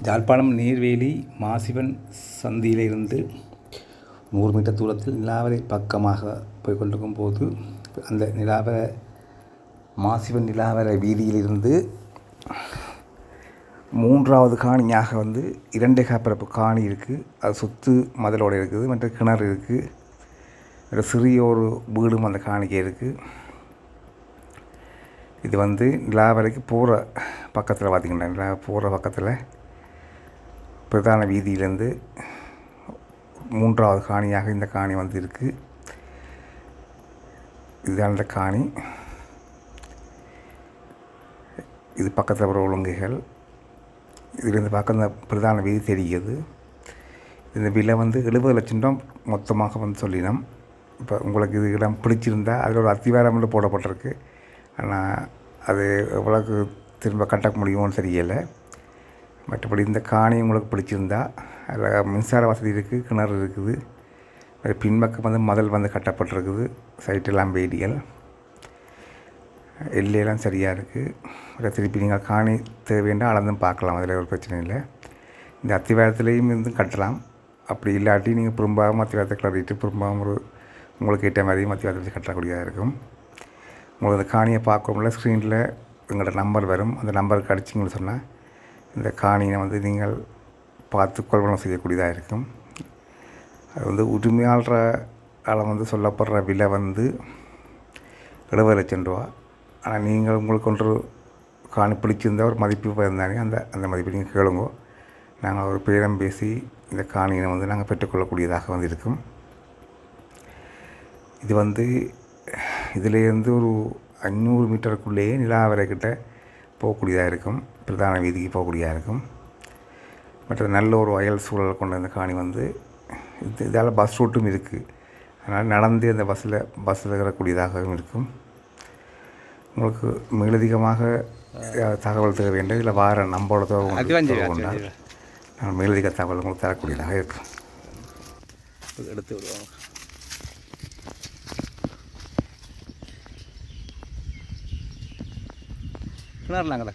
யாழ்ப்பாணம் நீர்வேலி மாசிவன் சந்தியிலிருந்து நூறு மீட்டர் தூரத்தில் நிலாவரை பக்கமாக போய்கொண்டிருக்கும் போது அந்த நிலாவர மாசிவன் நிலாவர வீதியிலிருந்து மூன்றாவது காணியாக வந்து இரண்டே காப்பரப்பு காணி இருக்குது அது சொத்து மதலோடு இருக்குது மற்ற கிணறு இருக்குது ஒரு சிறிய ஒரு வீடும் அந்த காணிக்கை இருக்குது இது வந்து நிலாவரைக்கு போகிற பக்கத்தில் பார்த்திங்கன்னா நிலா போகிற பக்கத்தில் பிரதான வீதியிலேருந்து மூன்றாவது காணியாக இந்த காணி வந்து இருக்குது இதுதான் இந்த காணி. இது பக்கத்தில் வர ஒழுங்குகள். இதுலேருந்து பார்க்க இந்த பிரதான வீதி தெரிகிறது இந்த விலை வந்து எழுபது லட்சம் ரூபா மொத்தமாக வந்து சொல்லினோம். இப்போ உங்களுக்கு இது இடம் பிடிச்சிருந்தா அதில் ஒரு அத்திவாரம் வந்து போடப்பட்டிருக்கு. ஆனால் அது எவ்வளோக்கு திரும்ப கட்ட முடியும்னு தெரியலை. மற்றபடி இந்த காணி உங்களுக்கு பிடிச்சிருந்தா அதில் மின்சார வசதி இருக்குது கிணறு இருக்குது. பின்பக்கம் வந்து மதல் வந்து கட்டப்பட்டிருக்குது சைட்டெல்லாம் வேடிகள் எல்லையெல்லாம் சரியாக இருக்குது அதை திருப்பி நீங்கள் காணி தேவைன்னா அளந்தும் பார்க்கலாம் அதில் ஒரு பிரச்சனை இல்லை. இந்த அத்திவாரத்துலேயும் இருந்து கட்டலாம். அப்படி இல்லாட்டி நீங்கள் புறம்பாகவும் அத்திவாரத்தை கிளறிட்டு புறம்பாகவும் ஒரு உங்களுக்கு ஏற்ற மாதிரியும் அத்திவாரத்தை வச்சு கட்டக்கூடியதாக இருக்கும். உங்களுக்கு அந்த காணியை பார்க்கணும்ல ஸ்க்ரீனில் எங்களோட நம்பர் வரும். அந்த நம்பருக்கு அடிச்சிங்கன்னு சொன்னால் இந்த காணியை வந்து நீங்கள் பார்த்து கொள்வனம் செய்யக்கூடியதாக இருக்கும். அது வந்து உரிமையாளரால் வந்து சொல்லப்படுற விலை வந்து எழுபது லட்சம் ரூபா. ஆனால் நீங்கள் உங்களுக்கு ஒன்று காணி பிடிச்சிருந்தா ஒரு மதிப்பு இருந்தாங்க அந்த அந்த மதிப்பை நீங்கள் கேளுங்க. நாங்கள் ஒரு பேரம் பேசி இந்த காணியை வந்து நாங்கள் பெற்றுக்கொள்ளக்கூடியதாக வந்து இருக்கும். இது வந்து இதிலேருந்து ஒரு அஞ்சூறு மீட்டருக்குள்ளேயே நிலாவரை கிட்ட போகக்கூடியதாக இருக்கும். பிரதான வீதிக்கு போகக்கூடியதாக இருக்கும். மற்றது நல்ல ஒரு வயல் சூழல் கொண்ட இந்த காணி வந்து இது இதால் பஸ் ரூட்டும் இருக்குது அதனால் நடந்து அந்த பஸ்ஸில் பஸ்ஸில் இருக்கக்கூடியதாகவும் இருக்கும். உங்களுக்கு மேலதிகமாக தகவல் தேவை வேண்டும் இல்லை வார தொடர்பு கொண்டால் நான் மேலதிக தகவல் உங்களுக்கு தரக்கூடியதாக இருக்கும். எடுத்து விடுவாங்க. കിണറിലാണ് കഥ